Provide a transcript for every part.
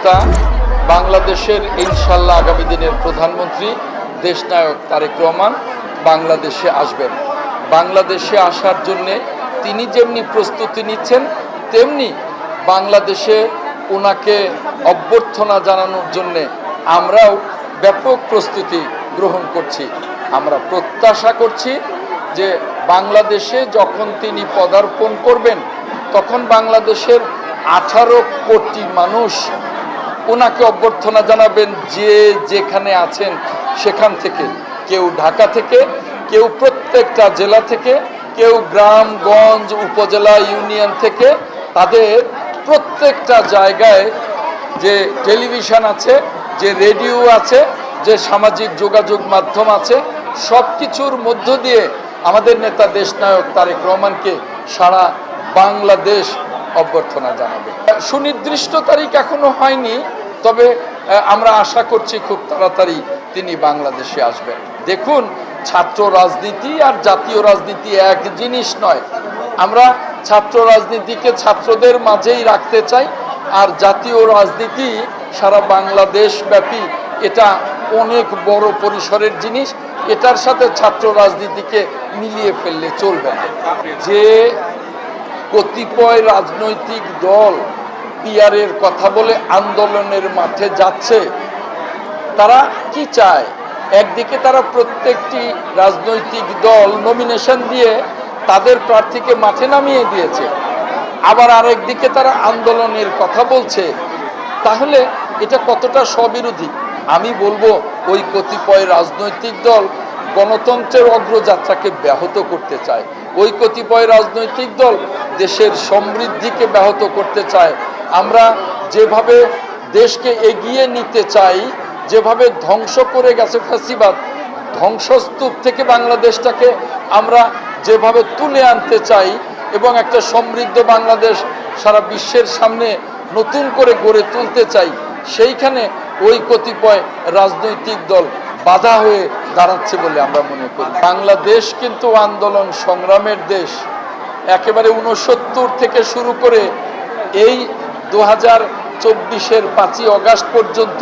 নেতা বাংলাদেশের ইনশাল্লাহ আগামী দিনের প্রধানমন্ত্রী, দেশনায়ক তারেক রহমান বাংলাদেশে আসবেন। বাংলাদেশে আসার জন্যে তিনি যেমনি প্রস্তুতি নিচ্ছেন, তেমনি বাংলাদেশে ওনাকে অভ্যর্থনা জানানোর জন্যে আমরাও ব্যাপক প্রস্তুতি গ্রহণ করছি। আমরা প্রত্যাশা করছি যে বাংলাদেশে যখন তিনি পদার্পণ করবেন, তখন বাংলাদেশের আঠারো কোটি মানুষ ওনাকে অভ্যর্থনা জানাবেন যে যেখানে আছেন সেখান থেকে। কেউ ঢাকা থেকে, কেউ প্রত্যেকটা জেলা থেকে, কেউ গ্রামগঞ্জ উপজেলা ইউনিয়ন থেকে, তাদের প্রত্যেকটা জায়গায় যে টেলিভিশন আছে, যে রেডিও আছে, যে সামাজিক যোগাযোগ মাধ্যম আছে সব কিছুর মধ্য দিয়ে আমাদের নেতা দেশনায়ক তারেক রহমানকে সারা বাংলাদেশ অভ্যর্থনা জানাবে। সুনির্দিষ্ট তারিখ এখনও হয়নি তবে আমরা আশা করছি খুব তাড়াতাড়ি তিনি বাংলাদেশে আসবেন। দেখুন, ছাত্র রাজনীতি আর জাতীয় রাজনীতি এক জিনিস নয়। আমরা ছাত্র রাজনীতিকে ছাত্রদের মাঝেই রাখতে চাই, আর জাতীয় রাজনীতি সারা বাংলাদেশ ব্যাপী এটা অনেক বড় পরিসরের জিনিস। এটার সাথে ছাত্র রাজনীতিকে মিলিয়ে ফেললে চলবে না। যে কতিপয় রাজনৈতিক দল পিয়ারের কথা বলে আন্দোলনের মাঠে যাচ্ছে, তারা কি চায়? একদিকে তারা প্রত্যেকটি রাজনৈতিক দল নমিনেশন দিয়ে তাদের প্রার্থীকে মাঠে নামিয়ে দিয়েছে, আবার আরেক দিকে তারা আন্দোলনের কথা বলছে। তাহলে এটা কতটা স্ববিরোধী? আমি বলব, ওই কতিপয় রাজনৈতিক দল গণতন্ত্রের অগ্রযাত্রাকে ব্যাহত করতে চায়। ওই কতিপয় রাজনৈতিক দল দেশের সমৃদ্ধিকে ব্যাহত করতে চায়। আমরা যেভাবে দেশকে এগিয়ে নিতে চাই, যেভাবে ধ্বংস করে গেছে ফ্যাসিবাদ, ধ্বংসস্তূপ থেকে বাংলাদেশটাকে আমরা যেভাবে তুলে আনতে চাই এবং একটা সমৃদ্ধ বাংলাদেশ সারা বিশ্বের সামনে নতুন করে গড়ে তুলতে চাই, সেইখানে ওই কতিপয় রাজনৈতিক দল বাধা হয়ে দাঁড়াচ্ছে বলে আমরা মনে করি। বাংলাদেশ কিন্তু আন্দোলন সংগ্রামের দেশ। একেবারে উনসত্তর থেকে শুরু করে এই দু হাজার চব্বিশের পাঁচই অগাস্ট পর্যন্ত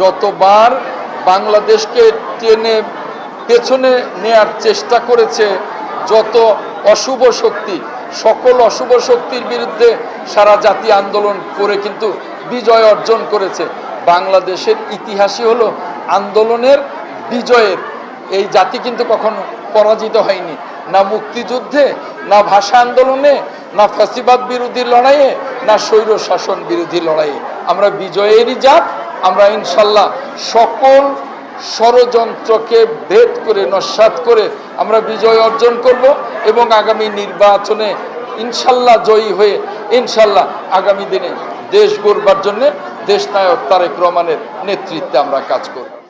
যতবার বাংলাদেশকে টেনে, পেছনে নেয়ার চেষ্টা করেছে, যত অশুভ শক্তি, সকল অশুভ শক্তির বিরুদ্ধে সারা জাতি আন্দোলন করে কিন্তু বিজয় অর্জন করেছে। বাংলাদেশের ইতিহাসই হলো আন্দোলনের বিজয়ের। এই জাতি কিন্তু কখনো পরাজিত হয়নি। না মুক্তিযুদ্ধে, না ভাষা আন্দোলনে, না ফ্যাসিবাদ বিরোধী লড়াইয়ে না স্বৈর শাসন বিরোধী লড়াইয়ে আমরা বিজয়েরই জাত, আমরা ইনশাল্লাহ সকল ষড়যন্ত্রকে ভেদ করে, নস্বাত করে আমরা বিজয় অর্জন করব এবং আগামী নির্বাচনে ইনশাল্লাহ জয়ী হয়ে ইনশাল্লাহ আগামী দিনে দেশ গড়বার জন্যে দেশনায়ক তারেক রহমানের নেতৃত্বে আমরা কাজ করব।